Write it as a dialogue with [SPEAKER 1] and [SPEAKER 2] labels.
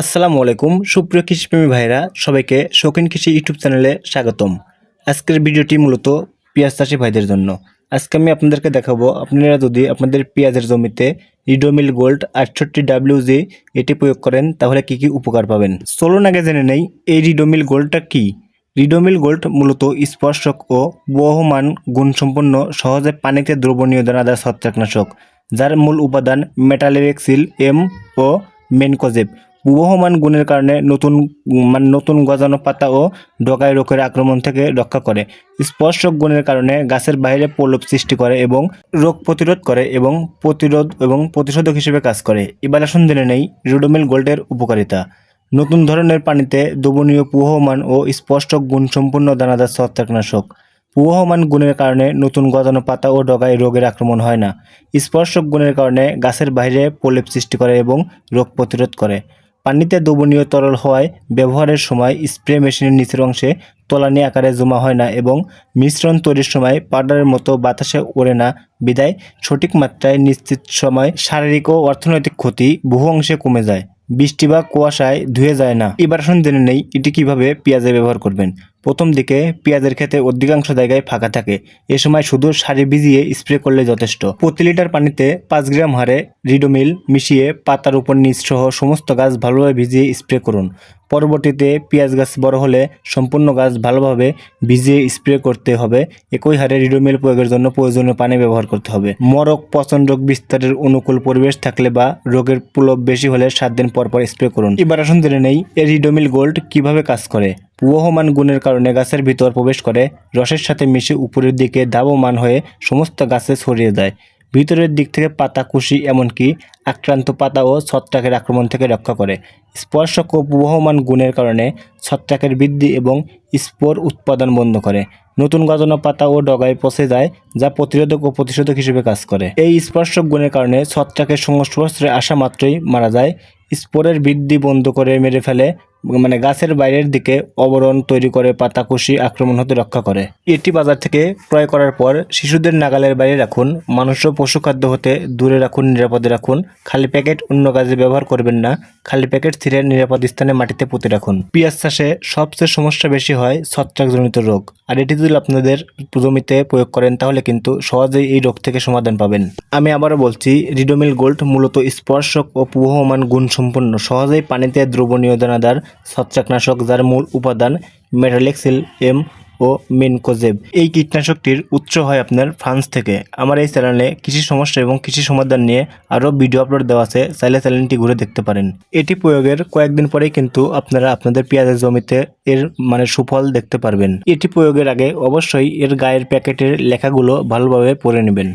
[SPEAKER 1] আসসালামু আলাইকুম। সুপ্রিয় কৃষিপ্রেমী ভাইরা, সবাইকে শৌখিন কৃষি ইউটিউব চ্যানেলে স্বাগতম। আজকের ভিডিওটি মূলত পেঁয়াজ চাষি ভাইদের জন্য। আজকে আমি আপনাদেরকে দেখাবো, আপনারা যদি আপনাদের পেঁয়াজের জমিতে রিডোমিল গোল্ড আটষট্টি ডাব্লিউজি এটি প্রয়োগ করেন, তাহলে কি কি উপকার পাবেন? চলুন আগে জেনে নেই, এই রিডোমিল গোল্ডটা কি? রিডোমিল গোল্ড মূলত স্পর্শক ও বহমান গুণসম্পন্ন, সহজে পানিতে দ্রবণীয় দানাদার ছত্রাকনাশক, যার মূল উপাদান মেটালেরেক্সিল এম ও মেনকোজেব বহমান গুণের কারণে নতুন মানে নতুন গজানো পাতা ও ডগায় রোগের আক্রমণ থেকে রক্ষা করে। স্পর্শক গুণের কারণে গাছের বাইরে প্রলোপ সৃষ্টি করে এবং রোগ প্রতিরোধ করে এবং প্রতিরোধ এবং প্রতিষেধক হিসেবে কাজ করে। এবার আসুন জেনে নেই রিডোমিল গোল্ডের উপকারিতা। নতুন ধরনের পানিতে দ্রবণীয় পুহমান ও স্পষ্টক গুণসম্পন্ন দানাদার ছত্রাকনাশক পুহমান গুণের কারণে নতুন গজানো পাতা ও ডগায় রোগের আক্রমণ হয় না। স্পর্শক গুণের কারণে গাছের বাইরে প্রলেপ সৃষ্টি করে এবং রোগ প্রতিরোধ করে। পানিতে দ্রবণীয় তরল হওয়ায় ব্যবহারের সময় স্প্রে মেশিনের নিচের অংশে তলানি আকারে জমা হয় না এবং মিশ্রণ তৈরির সময় পাউডারের মতো বাতাসে ওড়ে না। বিদায়, সঠিক মাত্রায় নিশ্চিত সময় শারীরিক ও অর্থনৈতিক ক্ষতি বহু অংশে কমে যায়। বৃষ্টি বা কুয়াশায় ধুয়ে যায় না। এবার আসুন জেনে নেই এটি কীভাবে পেঁয়াজে ব্যবহার করবেন। প্রথম দিকে পেঁয়াজের ক্ষেতে অধিকাংশ জায়গায় ফাঁকা থাকে। এ সময় শুধু সারি ভিজিয়ে স্প্রে করলে যথেষ্ট। প্রতি লিটার পানিতে পাঁচ গ্রাম হারে রিডোমিল মিশিয়ে পাতার উপর নিচ সহ সমস্ত গাছ ভালোভাবে ভিজিয়ে স্প্রে করুন। পরবর্তীতে পেঁয়াজ গাছ বড় হলে সম্পূর্ণ গাছ ভালোভাবে ভিজিয়ে স্প্রে করতে হবে। একই হারে রিডোমিল প্রয়োগের জন্য প্রয়োজনীয় পানি ব্যবহার করতে হবে। মরক, পচন রোগ বিস্তারের অনুকূল পরিবেশ থাকলে বা রোগের প্রলোভ বেশি হলে সাত দিন পর পর স্প্রে করুন। এবার আসুন জেনে নেই, এই রিডোমিল গোল্ড কীভাবে কাজ করে? পুহমান গুণের কারণে গাছের ভিতর প্রবেশ করে, রসের সাথে মিশে উপরের দিকে ধাবমান হয়ে সমস্ত গাছে ছড়িয়ে যায়। ভিতরের দিক থেকে পাতা কুশি, এমনকি আক্রান্ত পাতা ও ছত্রাকের আক্রমণ থেকে রক্ষা করে। স্পর্শক ও বহমান গুণের কারণে ছত্রাকের বৃদ্ধি এবং স্পোর উৎপাদন বন্ধ করে। নতুন গজানো পাতা ও ডগায় পচে যায়, যা প্রতিরোধক ও প্রতিষেধক হিসেবে কাজ করে। এই স্পর্শক গুণের কারণে ছত্রাকের সংস্পর্শে আসা মাত্রই মারা যায়। স্পোরের বৃদ্ধি বন্ধ করে মেরে ফেলে মানে গাছের বাইরের দিকে অবরণ তৈরি করে পাতাকুশি আক্রমণ হতে রক্ষা করে। এটি বাজার থেকে ক্রয় করার পর শিশুদের নাগালের বাইরে রাখুন, মানুষ পশু খাদ্য হতে দূরে রাখুন, নিরাপদে রাখুন। খালি প্যাকেট অন্য কাজে ব্যবহার করবেন না, খালি প্যাকেট স্থিরের নিরাপদ স্থানে মাটিতে পুঁতে রাখুন। পেঁয়াজ চাষে সবচেয়ে সমস্যা বেশি হয় ছত্রাকজনিত রোগ। আর এটি যদি আপনাদের জমিতে প্রয়োগ করেন, তাহলে কিন্তু সহজেই এই রোগ থেকে সমাধান পাবেন। আমি আবারও বলছি, রিডোমিল গোল্ড মূলত স্পর্শক ও পুহমান গুণসম্পন্ন, সহজেই পানিতে দ্রবণীয় দানাদার ছত্রাকনাশক যার মূল উপাদান মেটালেক্সিল, এম ও মেনকোজেব। এই কীটনাশকটির উৎস হয় আপনার ফ্রান্স থেকে। আমার এই চ্যানেলে কৃষি সমস্যা এবং কৃষি সমাধান নিয়ে আরও ভিডিও আপলোড দেওয়া আছে, চাইলে চ্যানেলটি ঘুরে দেখতে পারেন। এটি প্রয়োগের কয়েকদিন পরেই কিন্তু আপনারা আপনাদের পেঁয়াজের জমিতে এর মানে সুফল দেখতে পারবেন। এটি প্রয়োগের আগে অবশ্যই এর গায়ের প্যাকেটের লেখাগুলো ভালোভাবে পড়ে নেবেন।